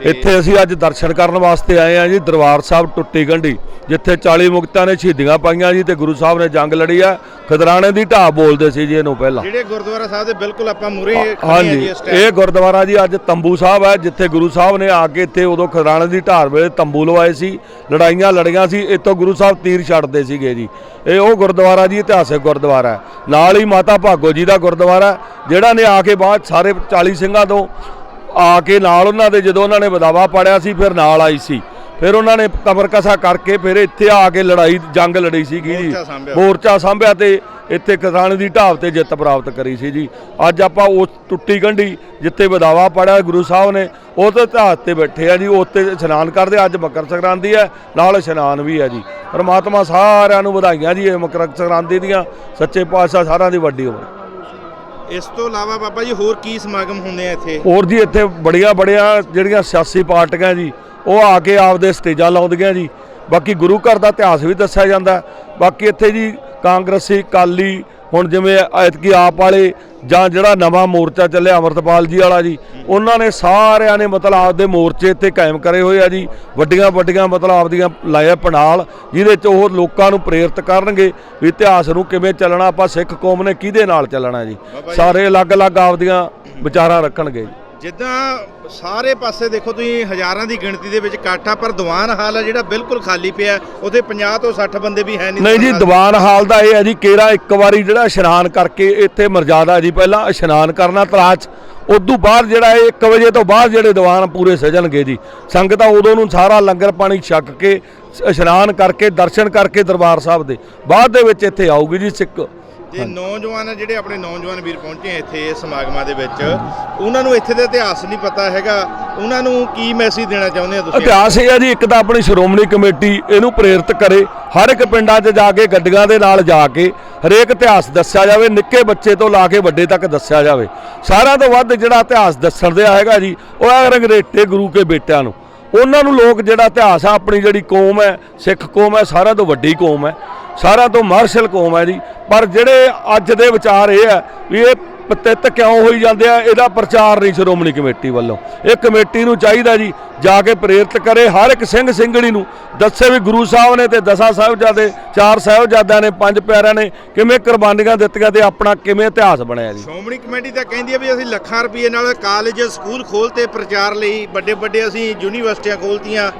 ਇੱਥੇ ਅਸੀਂ ਅੱਜ ਦਰਸ਼ਨ ਕਰਨ ਵਾਸਤੇ ਆਏ ਆ ਜੀ ਦਰਬਾਰ ਸਾਹਿਬ ਟੁੱਟੀ ਗੰਢੀ ਜਿੱਥੇ 40 ਮੁਕਤਾਂ ਨੇ ਸ਼ਹੀਦੀਆਂ ਪਾਈਆਂ ਜੀ ਤੇ ਗੁਰੂ ਸਾਹਿਬ ਨੇ ਜੰਗ ਲੜੀ ਆ। ਖਦਰਾਣੇ ਦੀ ਢਾਬ ਬੋਲਦੇ ਸੀ ਜੀ ਇਹਨੂੰ ਪਹਿਲਾਂ। ਜਿਹੜੇ ਗੁਰਦੁਆਰਾ ਸਾਹਿਬ ਦੇ ਬਿਲਕੁਲ ਆਪਾਂ ਮੂਰੇ ਹਾਂਜੀ ਇਹ ਗੁਰਦੁਆਰਾ ਜੀ ਅੱਜ ਤੰਬੂ ਸਾਹਿਬ ਹੈ ਜਿੱਥੇ ਗੁਰੂ ਸਾਹਿਬ ਨੇ ਆ ਕੇ ਇੱਥੇ ਉਦੋਂ ਖਦਰਾਣੇ ਦੀ ਢਾਰ ਵੇਲੇ ਤੰਬੂ ਲਵਾਏ ਸੀ ਲੜਾਈਆਂ ਲੜੀਆਂ ਸੀ ਇੱਥੋਂ ਗੁਰੂ ਸਾਹਿਬ ਤੀਰ ਛੱਡਦੇ ਸੀਗੇ ਜੀ। ਇਹ ਉਹ ਗੁਰਦੁਆਰਾ ਜੀ ਇਤਿਹਾਸਿਕ ਗੁਰਦੁਆਰਾ ਹੈ। ਨਾਲ ਹੀ ਮਾਤਾ ਭਾਗੋ ਜੀ ਦਾ ਗੁਰਦੁਆਰਾ ਜਿਹੜਾ ਨੇ ਆ ਕੇ ਬਾਅਦ ਸਾਰੇ 40 ਸਿੰਘਾਂ ਤੋਂ ਆ ਕੇ ਨਾਲ ਉਹਨਾਂ ਦੇ ਜਦੋਂ ਉਹਨਾਂ ਨੇ ਬਦਾਵਾ ਪੜਿਆ ਸੀ ਫਿਰ ਨਾਲ ਆਈ ਸੀ। ਫਿਰ ਉਹਨਾਂ ਨੇ ਕਬਰ ਕਸਾ ਕਰਕੇ ਫਿਰ ਇੱਥੇ ਆ ਕੇ ਲੜਾਈ ਜੰਗ ਲੜੀ ਸੀਗੀ ਜੀ। ਮੋਰਚਾ ਸਾਂਭਿਆ। ਤੇ ਇੱਥੇ ਕਿਸਾਨ ਦੀ ਢਾਬ ਤੇ ਜਿੱਤ ਪ੍ਰਾਪਤ ਕਰੀ ਸੀ ਜੀ। ਅੱਜ ਆਪਾਂ ਉਸ ਟੁੱਟੀ ਗੰਢੀ ਜਿੱਥੇ ਬਦਾਵਾ ਪੜਿਆ ਗੁਰੂ ਸਾਹਿਬ ਨੇ ਉਹ ਤੇ ਧਾਤ ਤੇ ਬੈਠੇ ਆ ਜੀ। ਉੱਤੇ ਇਸ਼ਨਾਨ ਕਰਦੇ ਅੱਜ ਮਕਰ ਸੰਕ੍ਰਾਂਤੀ ਹੈ ਨਾਲ ਇਸ਼ਨਾਨ ਵੀ ਹੈ ਜੀ। ਪਰਮਾਤਮਾ ਸਾਰਿਆਂ ਨੂੰ ਵਧਾਈਆਂ ਜੀ ਇਹ ਮਕਰ ਸੰਕ੍ਰਾਂਤੀ ਦੀਆਂ। ਸੱਚੇ ਪਾਤਸ਼ਾਹ ਸਾਰਿਆਂ ਦੀ ਵੱਡੀ ਹੋਵੇ ਇਸ ਤੋਂ ਇਲਾਵਾ ਬਾਬਾ ਜੀ ਹੋਰ ਕੀ ਸਮਾਗਮ ਹੁੰਦੇ ਆ ਇੱਥੇ? ਹੋਰ ਜੀ ਇੱਥੇ ਬੜੀਆਂ ਬੜੀਆਂ ਜਿਹੜੀਆਂ ਸਿਆਸੀ ਪਾਰਟੀਆਂ ਜੀ, ਉਹ ਆ ਕੇ ਆਪਦੇ ਸਟੇਜਾਂ ਲਾਉਂਦੀਆਂ ਜੀ। ਬਾਕੀ ਗੁਰੂ ਘਰ ਦਾ ਇਤਿਹਾਸ ਵੀ ਦੱਸਿਆ ਜਾਂਦਾ। ਬਾਕੀ ਇੱਥੇ ਜੀ ਕਾਂਗਰਸੀ ਕਾਲੀ ਹੁਣ ਜਿਵੇਂ ਐਤਕੀ ਆਪ ਵਾਲੇ ਜਾਂ ਜਿਹੜਾ ਨਵਾਂ ਮੋਰਚਾ ਚੱਲਿਆ ਅਮਰਤਪਾਲ ਜੀ ਵਾਲਾ ਜੀ ਉਹਨਾਂ ਨੇ ਸਾਰਿਆਂ ਨੇ ਮਤਲਬ ਆਪਦੇ ਮੋਰਚੇ ਇੱਥੇ ਕਾਇਮ ਕਰੇ ਹੋਏ ਆ ਜੀ। ਵੱਡੀਆਂ ਵੱਡੀਆਂ ਮਤਲਬ ਆਪਦੀਆਂ ਲਾਇਆ ਪਣਾਲ ਜਿਹਦੇ ਚ ਉਹ ਲੋਕਾਂ ਨੂੰ ਪ੍ਰੇਰਿਤ ਕਰਨਗੇ ਵੀ ਇਤਿਹਾਸ ਨੂੰ ਕਿਵੇਂ ਚੱਲਣਾ ਆਪਾਂ ਸਿੱਖ ਕੌਮ ਨੇ ਕਿਹਦੇ ਨਾਲ ਚੱਲਣਾ ਜੀ। ਸਾਰੇ ਅਲੱਗ-ਅਲੱਗ ਆਪਦੀਆਂ ਵਿਚਾਰਾਂ ਰੱਖਣਗੇ ਜੀ। ਜਿੱਦਾਂ ਸਾਰੇ ਪਾਸੇ ਦੇਖੋ ਤੁਸੀਂ ਹਜ਼ਾਰਾਂ ਦੀ ਗਿਣਤੀ ਦੇ ਵਿੱਚ ਇਕੱਠ ਆ ਪਰ ਦੀਵਾਨ ਹਾਲ ਆ ਜਿਹੜਾ ਬਿਲਕੁਲ ਖਾਲੀ ਪਿਆ ਉੱਥੇ 50 ਤੋਂ 60 ਬੰਦੇ ਵੀ ਹੈ ਨਹੀਂ ਨਹੀਂ ਜੀ ਦੀਵਾਨ ਹਾਲ ਦਾ ਇਹ ਹੈ ਜੀ ਕੇਰਾ ਇੱਕ ਵਾਰੀ ਜਿਹੜਾ ਇਸ਼ਨਾਨ ਕਰਕੇ ਇੱਥੇ ਮਰਜ਼ਾਦਾ ਜੀ ਪਹਿਲਾਂ ਇਸ਼ਨਾਨ ਕਰਨਾ ਤਰਾਜ ਉਦੋਂ ਬਾਅਦ ਜਿਹੜਾ ਇਹ 1 ਵਜੇ ਤੋਂ ਬਾਅਦ ਜਿਹੜੇ ਦੀਵਾਨ ਪੂਰੇ ਸਜਣਗੇ ਜੀ। ਸੰਗਤਾਂ ਉਦੋਂ ਨੂੰ ਸਾਰਾ ਲੰਗਰ ਪਾਣੀ ਛਕ ਕੇ ਇਸ਼ਨਾਨ ਕਰਕੇ ਦਰਸ਼ਨ ਕਰਕੇ ਦਰਬਾਰ ਸਾਹਿਬ ਦੇ ਬਾਅਦ ਦੇ ਵਿੱਚ ਇੱਥੇ ਆਊਗੀ ਜੀ ਸਿੱਖ। ਜੇ ਨੌਜਵਾਨ ਆ ਜਿਹੜੇ ਆਪਣੇ ਨੌਜਵਾਨ ਵੀਰ ਪਹੁੰਚੇ ਆ ਇੱਥੇ ਇਸ ਸਮਾਗਮਾਂ ਦੇ ਵਿੱਚ ਉਹਨਾਂ ਨੂੰ ਇੱਥੇ ਦਾ ਇਤਿਹਾਸ ਨਹੀਂ ਪਤਾ ਹੈਗਾ। ਉਹਨਾਂ ਨੂੰ ਕੀ ਮੈਸੇਜ ਦੇਣਾ ਚਾਹੁੰਦੇ ਆ ਤੁਸੀਂ? ਇਤਿਹਾਸ ਇਹ ਹੈ ਜੀ ਇੱਕ ਤਾਂ ਆਪਣੀ ਸ਼੍ਰੋਮਣੀ ਕਮੇਟੀ ਇਹਨੂੰ ਪ੍ਰੇਰਿਤ ਕਰੇ ਹਰ ਇੱਕ ਪਿੰਡਾਂ 'ਚ ਜਾ ਕੇ ਗੱਡੀਆਂ ਦੇ ਨਾਲ ਜਾ ਕੇ ਹਰੇਕ ਇਤਿਹਾਸ ਦੱਸਿਆ ਜਾਵੇ ਨਿੱਕੇ ਬੱਚੇ ਤੋਂ ਲਾ ਕੇ ਵੱਡੇ ਤੱਕ ਦੱਸਿਆ ਜਾਵੇ। ਸਾਰਿਆਂ ਤੋਂ ਵੱਧ ਜਿਹੜਾ ਇਤਿਹਾਸ ਦੱਸਣ ਦਿਆ ਹੈਗਾ ਜੀ ਉਹ ਹੈ ਰੰਗਰੇਟੇ ਗੁਰੂ ਕੇ ਬੇਟਿਆਂ ਨੂੰ। ਉਹਨਾਂ ਨੂੰ ਲੋਕ ਜਿਹੜਾ ਇਤਿਹਾਸ ਆ ਆਪਣੀ ਜਿਹੜੀ ਕੌਮ ਹੈ ਸਿੱਖ ਕੌਮ ਹੈ ਸਾਰਿਆਂ ਤੋਂ ਵੱਡੀ ਕੌਮ ਹੈ। ਸਾਰਿਆਂ ਤੋਂ ਮਾਰਸ਼ਲ ਕੌਮ ਹੈ ਜੀ। ਪਰ ਜਿਹੜੇ ਅੱਜ ਦੇ ਵਿਚਾਰ ਇਹ ਹੈ ਵੀ ਇਹ ਪਤਿਤ ਕਿਉਂ ਹੋਈ ਜਾਂਦੇ ਆ ਇਹਦਾ ਪ੍ਰਚਾਰ ਨਹੀਂ ਸ਼੍ਰੋਮਣੀ ਕਮੇਟੀ ਵੱਲੋਂ। ਇਹ ਕਮੇਟੀ ਨੂੰ ਚਾਹੀਦਾ ਜੀ ਜਾ ਕੇ ਪ੍ਰੇਰਿਤ ਕਰੇ ਹਰ ਇੱਕ ਸਿੰਘ ਸਿੰਘਣੀ ਨੂੰ। ਦੱਸੇ ਵੀ ਗੁਰੂ ਸਾਹਿਬ ਨੇ ਤੇ ਦਸਾਂ ਸਾਹਿਬਜ਼ਾਦੇ ਚਾਰ ਸਾਹਿਬਜ਼ਾਦਿਆਂ ਨੇ ਪੰਜ ਪਿਆਰਿਆਂ ਨੇ ਕਿਵੇਂ ਕੁਰਬਾਨੀਆਂ ਦਿੱਤੀਆਂ ਤੇ ਆਪਣਾ ਕਿਵੇਂ ਇਤਿਹਾਸ ਬਣਿਆ ਜੀ। ਸ਼੍ਰੋਮਣੀ ਕਮੇਟੀ ਤਾਂ ਕਹਿੰਦੀ ਹੈ ਵੀ ਅਸੀਂ ਲੱਖਾਂ ਰੁਪਏ ਨਾਲ ਕਾਲਜ ਸਕੂਲ ਖੋਲਤੇ ਪ੍ਰਚਾਰ ਲਈ ਵੱਡੇ ਵੱਡੇ ਅਸੀਂ ਯੂਨੀਵਰਸਿਟੀਆਂ ਖੋਲਤੀਆਂ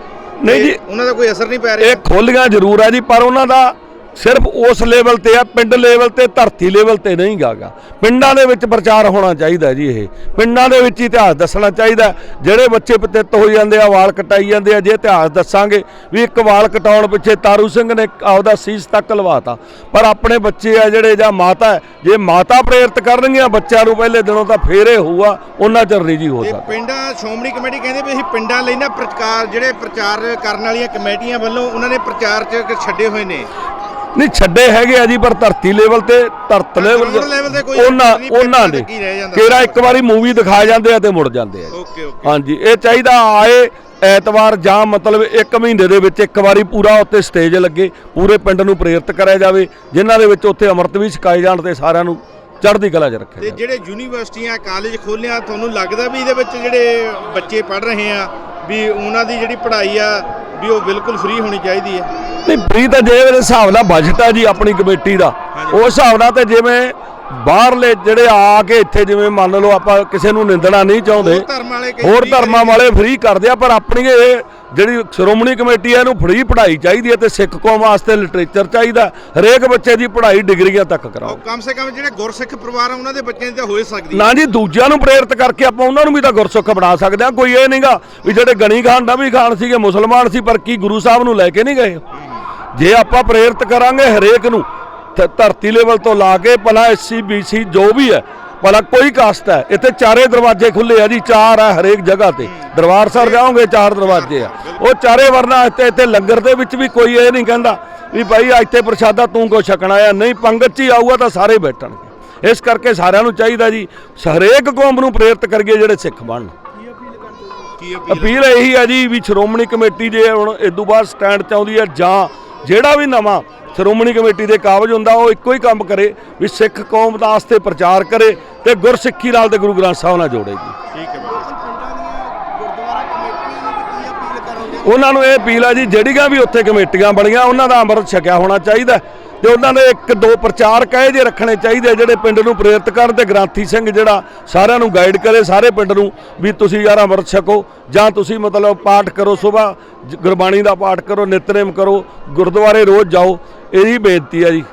ਨਹੀਂ ਜੀ। ਉਹਨਾਂ ਦਾ ਕੋਈ ਅਸਰ ਨਹੀਂ ਪੈ ਰਿਹਾ। ਇਹ ਖੋਲੀਆਂ ਜ਼ਰੂਰ ਹੈ ਜੀ ਪਰ ਉਹਨਾਂ ਦਾ ਸਿਰਫ ਉਸ ਲੈਵਲ ਤੇ ਆ ਪਿੰਡ ਲੈਵਲ ਤੇ ਧਰਤੀ ਲੈਵਲ ਤੇ ਨਹੀਂ ਗਾਗਾ। ਪਿੰਡਾਂ ਦੇ ਵਿੱਚ ਪ੍ਰਚਾਰ ਹੋਣਾ ਚਾਹੀਦਾ ਜੀ ਇਹ। ਪਿੰਡਾਂ ਦੇ ਵਿੱਚ ਇਤਿਹਾਸ ਦੱਸਣਾ ਚਾਹੀਦਾ। ਜਿਹੜੇ ਬੱਚੇ ਪਤਿਤ ਹੋ ਜਾਂਦੇ ਆ ਵਾਲ ਕਟਾਈ ਜਾਂਦੇ ਆ ਜੇ ਇਤਿਹਾਸ ਦੱਸਾਂਗੇ ਵੀ ਇੱਕ ਵਾਲ ਕਟਾਉਣ ਪਿੱਛੇ ਤਾਰੂ ਸਿੰਘ ਨੇ ਆਪਦਾ ਸੀਸ ਤੱਕ ਲਵਾਤਾ। ਪਰ ਆਪਣੇ ਬੱਚੇ ਆ ਜਿਹੜੇ ਜਾਂ ਮਾਤਾ ਹੈ, ਜੇ ਮਾਤਾ ਪ੍ਰੇਰਿਤ ਕਰਨਗੀਆਂ ਬੱਚਿਆਂ ਨੂੰ ਪਹਿਲੇ ਦਿਨੋਂ ਤਾਂ ਫੇਰ ਇਹ ਹੋਊਗਾ ਉਹਨਾਂ ਚਿਰ ਨਹੀਂ ਜੀ ਹੋ ਸਕਦਾ। ਪਿੰਡਾਂ ਸ਼੍ਰੋਮਣੀ ਕਮੇਟੀ ਕਹਿੰਦੇ ਵੀ ਅਸੀਂ ਪਿੰਡਾਂ ਲਈ ਨਾ ਪ੍ਰਚਾਰ ਜਿਹੜੇ ਪ੍ਰਚਾਰ ਕਰਨ ਵਾਲੀਆਂ ਕਮੇਟੀਆਂ ਵੱਲੋਂ ਉਹਨਾਂ ਨੇ ਪ੍ਰਚਾਰ ਚ ਛੱਡੇ ਹੋਏ ਨੇ। ਨਹੀਂ ਛੱਡੇ ਹੈਗੇ ਆ ਜੀ ਪਰ ਧਰਤੀ ਲੈਵਲ ਤੇ ਧਰਤ ਲੈਵਲ ਤੇ ਉਹਨਾਂ ਉਹਨਾਂ ਦੇ। ਕਿਹੜਾ ਇੱਕ ਵਾਰੀ ਮੂਵੀ ਦਿਖਾ ਜਾਂਦੇ ਆ ਤੇ ਮੁੜ ਜਾਂਦੇ ਆ ਓਕੇ ਓਕੇ। ਹਾਂਜੀ ਇਹ ਚਾਹੀਦਾ ਆਏ ਐਤਵਾਰ ਜਾਂ ਮਤਲਬ ਇੱਕ ਮਹੀਨੇ ਦੇ ਵਿੱਚ ਇੱਕ ਵਾਰੀ ਪੂਰਾ ਉੱਤੇ ਸਟੇਜ ਲੱਗੇ ਪੂਰੇ ਪਿੰਡ ਨੂੰ ਪ੍ਰੇਰਿਤ ਕਰਿਆ ਜਾਵੇ ਜਿਨ੍ਹਾਂ ਦੇ ਵਿੱਚ ਉੱਥੇ ਅੰਮ੍ਰਿਤ ਵੀ ਛਕਾਏ ਜਾਣ ਤੇ ਸਾਰਿਆਂ ਨੂੰ ਚੜ੍ਹਦੀ ਕਲਾ 'ਚ ਰੱਖਿਆ ਤੇ ਜਿਹੜੇ ਯੂਨੀਵਰਸਿਟੀਆਂ ਕਾਲਜ ਖੋਲਿਆ ਤੁਹਾਨੂੰ ਲੱਗਦਾ ਵੀ ਇਹਦੇ ਵਿੱਚ ਜਿਹੜੇ ਬੱਚੇ ਪੜ ਰਹੇ ਆ ਵੀ ਉਹਨਾਂ ਦੀ ਜਿਹੜੀ ਪੜ੍ਹਾਈ ਆ ਵੀ ਉਹ ਬਿਲਕੁਲ ਫ੍ਰੀ ਹੋਣੀ ਚਾਹੀਦੀ ਹੈ। ਨਹੀਂ ਫ੍ਰੀ ਤਾਂ ਜੇ ਇਹਦੇ ਹਿਸਾਬ ਨਾਲ ਬਜਟ ਆ ਜੀ ਆਪਣੀ ਕਮੇਟੀ ਦਾ। ਉਸ ਹਿਸਾਬ ਨਾਲ ਤੇ ਜਿਵੇਂ ਬਾਹਰਲੇ ਜਿਹੜੇ ਆ ਕੇ ਇੱਥੇ ਜਿਵੇਂ ਮੰਨ ਲਓ ਆਪਾਂ ਕਿਸੇ ਨੂੰ ਨਿੰਦਣਾ ਨਹੀਂ ਚਾਹੁੰਦੇ ਹੋਰ ਧਰਮ ਵਾਲੇ ਫ੍ਰੀ ਕਰਦੇ ਆ ਪਰ ਆਪਣੀ ਇਹ ਜਿਹੜੀ ਸ਼੍ਰੋਮਣੀ ਕਮੇਟੀ ਹੈ ਇਹਨੂੰ ਫ੍ਰੀ ਪੜ੍ਹਾਈ ਚਾਹੀਦੀ ਹੈ ਤੇ ਸਿੱਖ ਕੌਮ ਵਾਸਤੇ ਲਿਟਰੇਚਰ ਚਾਹੀਦਾ। ਹਰੇਕ ਬੱਚੇ ਦੀ ਪੜ੍ਹਾਈ ਡਿਗਰੀਆਂ ਤੱਕ ਕਰਾਓ। ਕਮ ਸੇ ਕਮ ਜਿਹੜੇ ਗੁਰਸਿੱਖ ਪਰਿਵਾਰ ਆ ਉਹਨਾਂ ਦੇ ਬੱਚਿਆਂ ਦੀ ਤਾਂ ਹੋ ਹੀ ਸਕਦੀ ਨਾ ਜੀ ਦੂਜਿਆਂ ਨੂੰ ਪ੍ਰੇਰਿਤ ਕਰਕੇ ਆਪਾਂ ਉਹਨਾਂ ਨੂੰ ਵੀ ਤਾਂ ਗੁਰਸਿੱਖ ਬਣਾ ਸਕਦੇ ਆ ਕੋਈ ਇਹ ਨਹੀਂਗਾ ਵੀ ਜਿਹੜੇ ਗਣੀ ਖਾਨ ਦਾ ਵੀ ਖਾਨ ਸੀਗੇ ਮੁਸਲਮਾਨ ਸੀ ਪਰ ਕੀ ਗੁਰੂ ਸਾਹਿਬ ਨੂੰ ਲੈ ਕੇ ਨਹੀਂ ਗਏ? ਜੇ ਆਪਾਂ ਪ੍ਰੇਰਿਤ ਕਰਾਂਗੇ ਹਰੇਕ ਨੂੰ ਧਰਤੀ ਲੈਵਲ ਤੋਂ ਲਾ ਕੇ ਭਲਾ ਐਸਸੀ ਬੀਸੀ ਜੋ ਵੀ ਹੈ ਭਲਾ ਕੋਈ ਕਾਸਟ ਹੈ। ਇੱਥੇ ਚਾਰੇ ਦਰਵਾਜ਼ੇ ਖੁੱਲੇ ਆ ਜੀ ਚਾਰ ਆ ਹਰੇਕ ਜਗ੍ਹਾ ਤੇ। ਦਰਬਾਰ ਸਾਹਿਬ ਜਾਓਗੇ ਚਾਰ ਦਰਵਾਜ਼ੇ ਆ। ਉਹ ਚਾਰੇ ਵਰਨਾ ਇੱਥੇ ਇੱਥੇ ਲੰਗਰ ਦੇ ਵਿੱਚ ਵੀ ਕੋਈ ਇਹ ਨਹੀਂ ਕਹਿੰਦਾ ਵੀ ਭਾਈ ਇੱਥੇ ਪ੍ਰਸ਼ਾਦਾ ਤੂੰ ਕੋ ਛਕਣਾ ਆ ਨਹੀਂ ਪੰਗਤ 'ਚ ਹੀ ਆਊਗਾ ਤਾਂ ਸਾਰੇ ਬੈਠਣਗੇ। ਇਸ ਕਰਕੇ ਸਾਰਿਆਂ ਨੂੰ ਚਾਹੀਦਾ ਜੀ ਹਰੇਕ ਕੌਮ ਨੂੰ ਪ੍ਰੇਰਿਤ ਕਰੀਏ ਜਿਹੜੇ ਸਿੱਖ ਬਣਨ ਅਪੀਲ ਇਹੀ ਹੈ ਜੀ ਵੀ ਸ਼੍ਰੋਮਣੀ ਕਮੇਟੀ ਜੇ ਹੁਣ ਇਦੋਂ ਬਾਅਦ ਸਟੈਂਡ ਚਾਹੁੰਦੀ ਹੈ ਜਾਂ ਜਿਹੜਾ ਵੀ ਨਵਾਂ ਸ਼੍ਰੋਮਣੀ ਕਮੇਟੀ ਦੇ ਕਾਬਜ ਹੁੰਦਾ ਉਹ ਇੱਕੋ ਹੀ ਕੰਮ ਕਰੇ ਵੀ ਸਿੱਖ ਕੌਮ ਦਾ ਵਾਸਤੇ ਪ੍ਰਚਾਰ ਕਰੇ ਤੇ ਗੁਰਸਿੱਖੀ ਨਾਲ ਤੇ ਗੁਰੂ ਗ੍ਰੰਥ ਸਾਹਿਬ ਨਾਲ ਜੋੜੇ ਜੀ। ਠੀਕ ਹੈ ਉਹਨਾਂ ਨੂੰ ਇਹ ਅਪੀਲ ਆ ਜੀ ਜਿਹੜੀਆਂ ਵੀ ਉੱਥੇ ਕਮੇਟੀਆਂ ਬਣੀਆਂ ਉਹਨਾਂ ਦਾ ਅੰਮ੍ਰਿਤ ਛਕਿਆ ਹੋਣਾ ਚਾਹੀਦਾ। ਤੇ ਉਹਨਾਂ ਨੇ ਇੱਕ ਦੋ ਪ੍ਰਚਾਰਕ ਕਹੇ ਜੇ ਰੱਖਣੇ ਚਾਹੀਦੇ ਜਿਹੜੇ ਪਿੰਡ ਨੂੰ ਪ੍ਰੇਰਿਤ ਕਰਨ ਤੇ ਗ੍ਰਾਂਥੀ ਸਿੰਘ ਜਿਹੜਾ ਸਾਰਿਆਂ ਨੂੰ ਗਾਈਡ ਕਰੇ, ਸਾਰੇ ਪਿੰਡ ਨੂੰ ਵੀ ਤੁਸੀਂ ਯਾਰ ਅੰਮ੍ਰਿਤ ਛਕੋ ਜਾਂ ਤੁਸੀਂ ਮਤਲਬ ਪਾਠ ਕਰੋ ਸਵੇਰ ਗੁਰਬਾਣੀ ਦਾ ਪਾਠ ਕਰੋ, ਨਿਤਨੇਮ ਕਰੋ, ਗੁਰਦੁਆਰੇ ਰੋਜ਼ ਜਾਓ, ਇਹੀ ਬੇਨਤੀ ਹੈ ਜੀ।